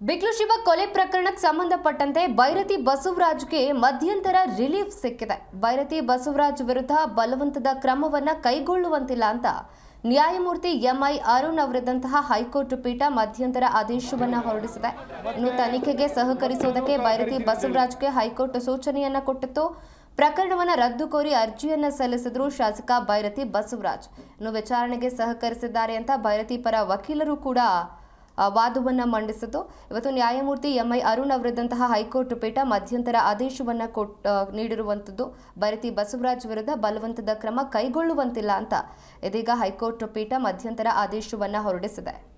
ಬಿಕ್ಲು ಶಿವ ಕೊಲೆ ಪ್ರಕರಣಕ್ಕೆ ಸಂಬಂಧಪಟ್ಟಂತೆ ಬೈರತಿ ಬಸವರಾಜ್ಗೆ ಮಧ್ಯಂತರ ರಿಲೀಫ್ ಸಿಕ್ಕಿದೆ. ಬೈರತಿ ಬಸವರಾಜ್ ವಿರುದ್ಧ ಬಲವಂತದ ಕ್ರಮವನ್ನು ಕೈಗೊಳ್ಳುವಂತಿಲ್ಲ ಅಂತ ನ್ಯಾಯಮೂರ್ತಿ ಎಂಐ ಅರುಣ್ ಅವರಿದ್ದಂತಹ ಹೈಕೋರ್ಟ್ ಪೀಠ ಮಧ್ಯಂತರ ಆದೇಶವನ್ನ ಹೊರಡಿಸಿದೆ. ಇನ್ನು ತನಿಖೆಗೆ ಸಹಕರಿಸುವುದಕ್ಕೆ ಬೈರತಿ ಬಸವರಾಜ್ಗೆ ಹೈಕೋರ್ಟ್ ಸೂಚನೆಯನ್ನ ಕೊಟ್ಟಿತ್ತು. ಪ್ರಕರಣವನ್ನು ರದ್ದು ಕೋರಿ ಅರ್ಜಿಯನ್ನ ಸಲ್ಲಿಸಿದ್ರು ಶಾಸಕ ಬೈರತಿ ಬಸವರಾಜ್. ಇನ್ನು ವಿಚಾರಣೆಗೆ ಸಹಕರಿಸಿದ್ದಾರೆ ಅಂತ ಬೈರತಿ ಪರ ವಕೀಲರು ಕೂಡ ವಾದವನ್ನ ಮಂಡಿಸಿತು. ಇವತ್ತು ನ್ಯಾಯಮೂರ್ತಿ ಎಂಐ ಅರುಣ್ ಅವರಿದ್ದಂತಹ ಹೈಕೋರ್ಟ್ ಪೀಠ ಮಧ್ಯಂತರ ಆದೇಶವನ್ನು ಕೊಟ್ ನೀಡಿರುವಂಥದ್ದು. ಭರತಿ ಬಸವರಾಜ್ ವಿರುದ್ಧ ಬಲವಂತದ ಕ್ರಮ ಕೈಗೊಳ್ಳುವಂತಿಲ್ಲ ಅಂತ ಇದೀಗ ಹೈಕೋರ್ಟ್ ಪೀಠ ಮಧ್ಯಂತರ ಆದೇಶವನ್ನು ಹೊರಡಿಸಿದೆ.